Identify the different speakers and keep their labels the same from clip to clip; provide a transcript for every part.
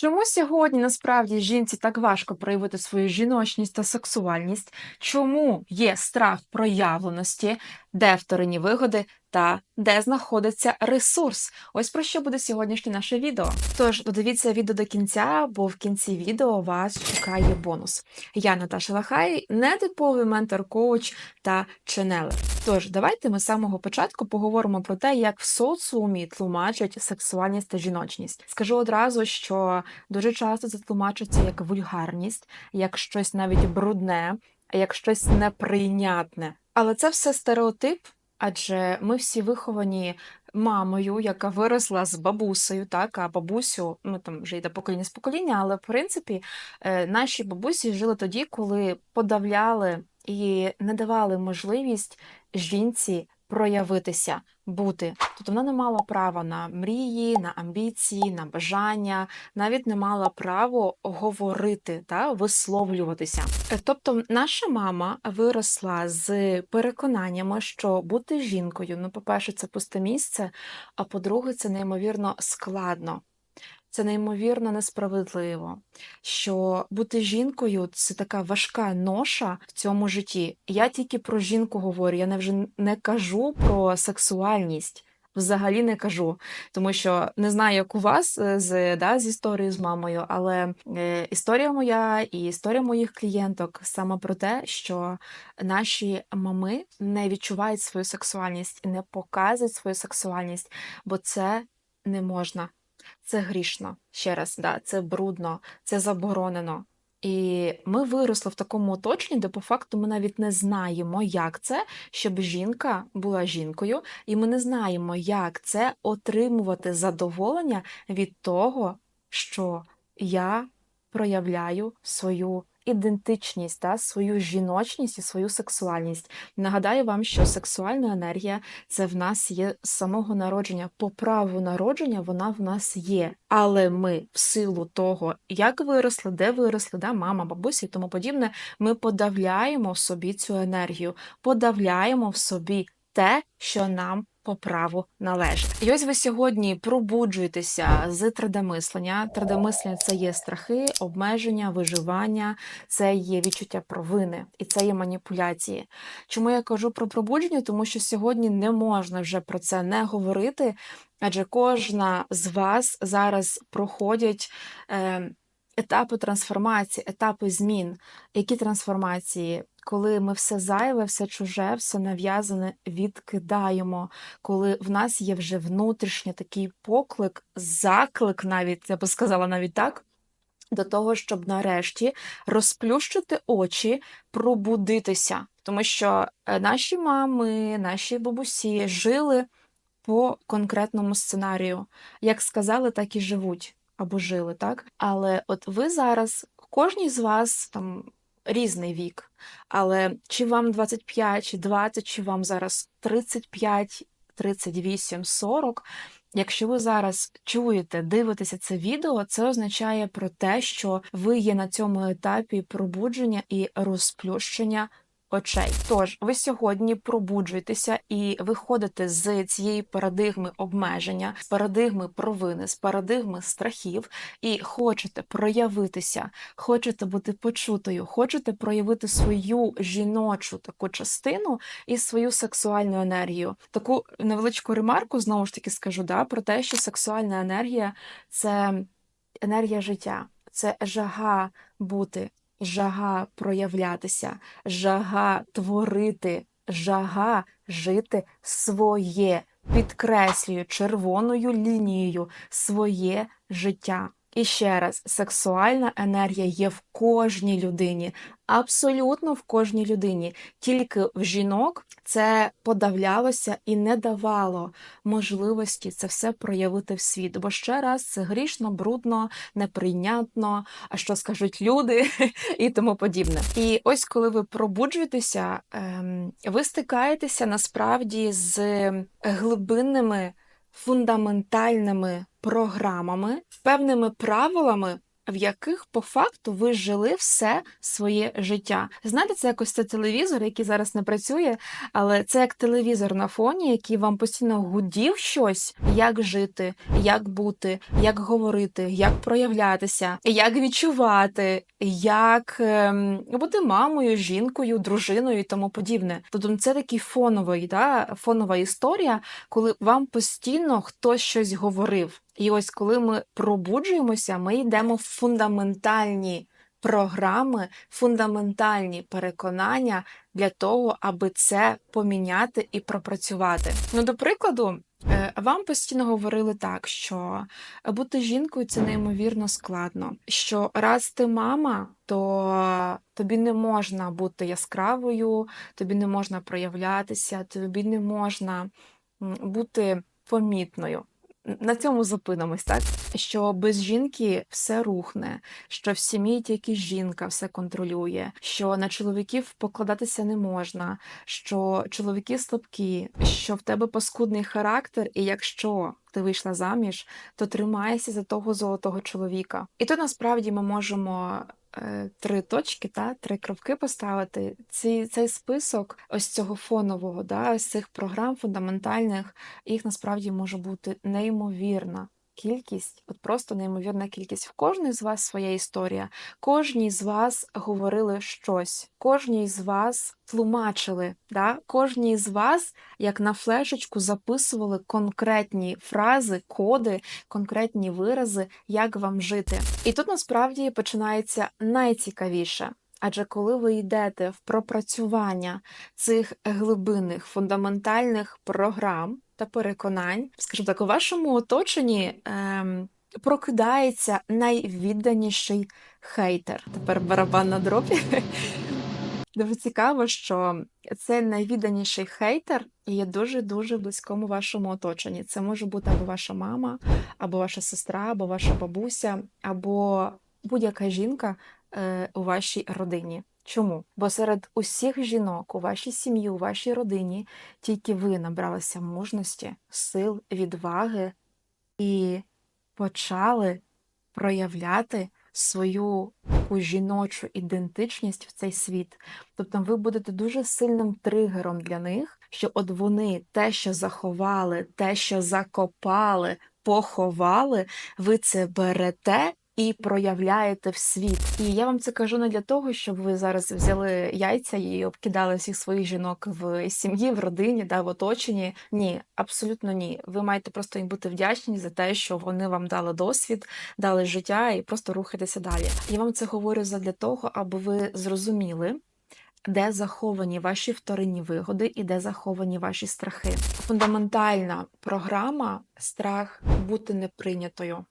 Speaker 1: Чому сьогодні насправді жінці так важко проявити свою жіночність та сексуальність? Чому є страх проявленості, де вторинні вигоди та де знаходиться ресурс? Ось про що буде сьогоднішнє наше відео. Тож додивіться відео до кінця, бо в кінці відео вас чекає бонус. Я Наташа Лахай, нетиповий ментор-коуч та ченелер. Тож давайте ми з самого початку поговоримо про те, як в соціумі тлумачать сексуальність та жіночність. Скажу одразу, що дуже часто це тлумачиться як вульгарність, як щось навіть брудне, як щось неприйнятне. Але це все стереотип, адже ми всі виховані мамою, яка виросла з бабусею, так, а бабусю, ну там вже йде покоління з покоління, але в принципі е, наші бабусі жили тоді, коли подавляли і не давали можливість жінці проявитися, бути. Тобто вона не мала права на мрії, на амбіції, на бажання, навіть не мала право говорити та висловлюватися. Е, Тобто, наша мама виросла з переконаннями, що бути жінкою, ну, по-перше, це пусте місце, а по-друге, це неймовірно складно. Це неймовірно несправедливо, що бути жінкою це така важка ноша в цьому житті. Я тільки про жінку говорю, я не вже не кажу про сексуальність. Взагалі не кажу, тому що не знаю, як у вас е, з, да, з історією з мамою, але е, історія моя і історія моїх клієнток саме про те, що наші мами не відчувають свою сексуальність не показують свою сексуальність, бо це не можна. Це грішно. Ще раз, да, це брудно, це заборонено. І ми виросли в такому оточенні, де по факту ми навіть не знаємо, як це, щоб жінка була жінкою, і ми не знаємо, як це отримувати задоволення від того, що я проявляю свою ідентичність та свою жіночність і свою сексуальність. Нагадаю вам, що сексуальна енергія це в нас є з самого народження. По праву народження вона в нас є. Але ми в силу того, як виросли, де виросли, да, мама, бабуся і тому подібне, ми подавляємо в собі цю енергію, подавляємо в собі те, що нам по праву належить. І ось ви сьогодні пробуджуєтеся з 3D-мислення. 3D-мислення – це є страхи, обмеження, виживання, це є відчуття провини і це є маніпуляції. Чому я кажу про пробудження? Тому що сьогодні не можна вже про це не говорити, адже кожна з вас зараз проходять. Е, Етапи трансформації, етапи змін. Які трансформації? Коли ми все зайве, все чуже, все нав'язане відкидаємо, коли в нас є вже внутрішній такий поклик, заклик, навіть я би сказала навіть так, до того, щоб нарешті розплющити очі, пробудитися. Тому що е, наші мами, наші бабусі жили по конкретному сценарію. Як сказали, так і живуть або жили, так? Але от ви зараз, кожній з вас там різний вік, але чи вам 25, чи 20, чи вам зараз 35, 38, 40, Якщо ви зараз чуєте, дивитеся це відео, це означає про те, що ви є на цьому етапі пробудження і розплющення очей. Тож ви сьогодні пробуджуєтеся і виходите з цієї парадигми обмеження, з парадигми провини, з парадигми страхів, і хочете проявитися, хочете бути почутою, хочете проявити свою жіночу таку частину і свою сексуальну енергію. Таку невеличку ремарку знову ж таки скажу да, про те, що сексуальна енергія це енергія життя, це жага бути жага проявлятися, жага творити, жага жити своє, підкреслюю червоною лінією своє життя. І ще раз, сексуальна енергія є в кожній людині, абсолютно в кожній людині. Тільки в жінок це подавлялося і не давало можливості це все проявити в світ. Бо ще раз це грішно, брудно, неприйнятно, а що скажуть люди і тому подібне. І ось коли ви пробуджуєтеся, ем, ви стикаєтеся насправді з глибинними фундаментальними програмами, з певними правилами, в яких по факту ви жили все своє життя. Знаєте, це якось це телевізор, який зараз не працює, але це як телевізор на фоні, який вам постійно гудів щось, як жити, як бути, як говорити, як проявлятися, як відчувати, як ем, бути мамою, жінкою, дружиною і тому подібне. Тобто це такий фоновий, да, фонова історія, коли вам постійно хтось щось говорив. І ось коли ми пробуджуємося, ми йдемо в фундаментальні програми, фундаментальні переконання для того, аби це поміняти і пропрацювати. Ну, до прикладу, е, вам постійно говорили так, що бути жінкою це неймовірно складно. Що раз ти мама, то тобі не можна бути яскравою, тобі не можна проявлятися, тобі не можна бути помітною. На цьому зупинимось, так? Що без жінки все рухне, що в сім'ї тільки жінка все контролює, що на чоловіків покладатися не можна, що чоловіки слабкі, що в тебе паскудний характер, і якщо ти вийшла заміж, то тримайся за того золотого чоловіка. І тут насправді ми можемо три точки, та три кропки поставити. Ці, цей список ось цього фонового, да, ось цих програм фундаментальних, їх насправді може бути неймовірна. Кількість, от просто неймовірна кількість. В кожної з вас своя історія. Кожній з вас говорили щось, кожній з вас тлумачили, да? кожній з вас, як на флешечку, записували конкретні фрази, коди, конкретні вирази, як вам жити. І тут насправді починається найцікавіше. Адже коли ви йдете в пропрацювання цих глибинних фундаментальних програм та переконань, скажімо так, у вашому оточенні ем, прокидається найвідданіший хейтер. Тепер барабан на дропі. Дуже цікаво, що цей найвідданіший хейтер є дуже-дуже близькому вашому оточенні. Це може бути або ваша мама, або ваша сестра, або ваша бабуся, або будь-яка жінка е, у вашій родині. Чому? Бо серед усіх жінок у вашій сім'ї, у вашій родині тільки ви набралися мужності, сил, відваги і почали проявляти свою таку жіночу ідентичність в цей світ. Тобто ви будете дуже сильним тригером для них, що от вони те, що заховали, те, що закопали, поховали, ви це берете. І проявляєте в світ. І я вам це кажу не для того, щоб ви зараз взяли яйця і обкидали всіх своїх жінок в сім'ї, в родині, да, в оточенні. Ні, абсолютно ні. Ви маєте просто їм бути вдячні за те, що вони вам дали досвід, дали життя і просто рухайтеся далі. Я вам це говорю задля того, аби ви зрозуміли. Де заховані ваші вторинні вигоди і де заховані ваші страхи? Фундаментальна програма страх бути неприйнятою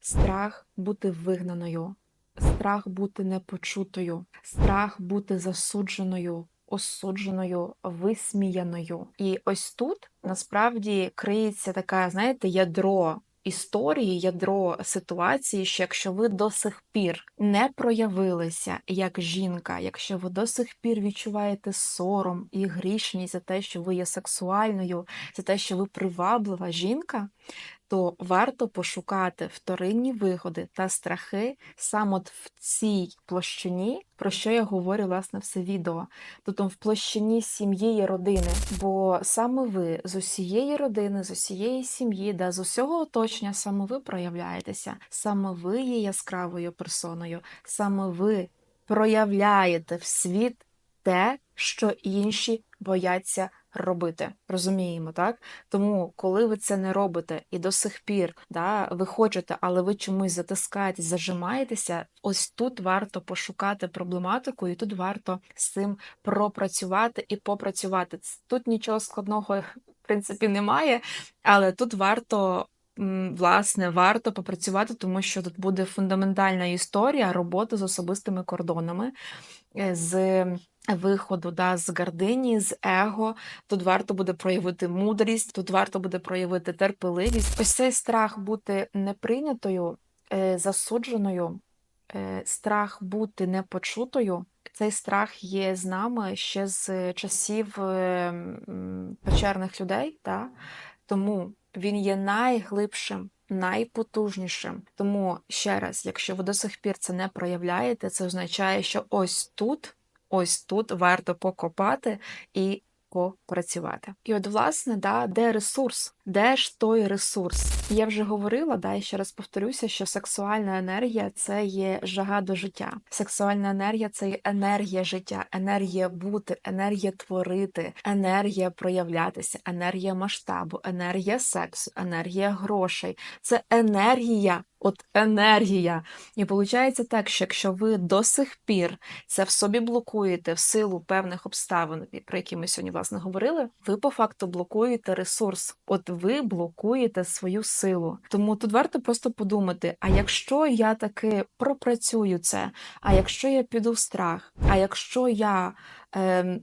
Speaker 1: страх бути вигнаною, страх бути непочутою, страх бути засудженою, осудженою, висміяною. І ось тут насправді криється така, знаєте, ядро. Історії, ядро ситуації, що якщо ви до сих пір не проявилися як жінка, якщо ви до сих пір відчуваєте сором і грішність за те, що ви є сексуальною, за те, що ви приваблива жінка, то варто пошукати вторинні вигоди та страхи саме от в цій площині, про що я говорю власне все відео, тобто в площині сім'ї і родини. Бо саме ви з усієї родини, з усієї сім'ї, да, з усього оточення, саме ви проявляєтеся, саме ви є яскравою персоною, саме ви проявляєте в світ те, що інші бояться робити. Розуміємо, так? Тому, коли ви це не робите і до сих пір да, ви хочете, але ви чомусь затискаєтесь, зажимаєтеся, ось тут варто пошукати проблематику, і тут варто з цим пропрацювати і попрацювати. Тут нічого складного, в принципі, немає, але тут варто. Власне, варто попрацювати, тому що тут буде фундаментальна історія роботи з особистими кордонами, е, з виходу да, з гордині, з его. Тут варто буде проявити мудрість, тут варто буде проявити терпеливість. Ось цей страх бути неприйнятою, е, засудженою, е, страх бути непочутою. Цей страх є з нами ще з часів е, печерних людей, да? тому він є найглибшим найпотужнішим. Тому ще раз, якщо ви до сих пір це не проявляєте, це означає, що ось тут, ось тут варто покопати і попрацювати. І от, власне, да, де ресурс? Де ж той ресурс? Я вже говорила, да, і ще раз повторюся, що сексуальна енергія це є жага до життя. Сексуальна енергія це є енергія життя, енергія бути, енергія творити, енергія проявлятися, енергія масштабу, енергія сексу, енергія грошей. Це енергія. От енергія. І виходить так, що якщо ви до сих пір це в собі блокуєте в силу певних обставин, про які ми сьогодні власне говорили, ви по факту блокуєте ресурс. От ви блокуєте свою силу. Тому тут варто просто подумати: а якщо я таки пропрацюю це, а якщо я піду в страх, а якщо я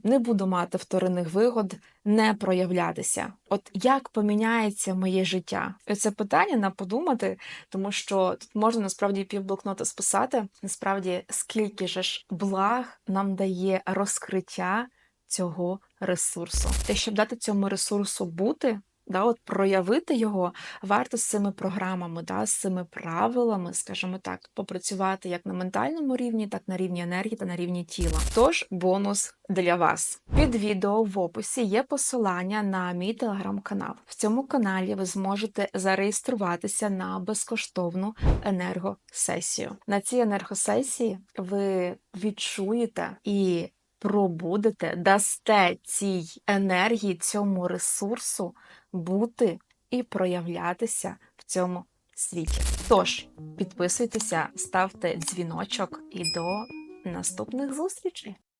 Speaker 1: не буду мати вторинних вигод, не проявлятися, от як поміняється моє життя? І Це питання на подумати, тому що тут можна насправді півблокнота списати. Насправді, скільки же ж благ нам дає розкриття цього ресурсу. Те, щоб дати цьому ресурсу бути. Да, от проявити його варто з цими програмами, да, з цими правилами, скажімо так, попрацювати як на ментальному рівні, так на рівні енергії та на рівні тіла. Тож бонус для вас. Під відео в описі є посилання на мій телеграм-канал. В цьому каналі ви зможете зареєструватися на безкоштовну енергосесію. На цій енергосесії ви відчуєте і пробудете, дасте цій енергії, цьому ресурсу бути і проявлятися в цьому світі. Тож підписуйтеся, ставте дзвіночок і до наступних зустрічей!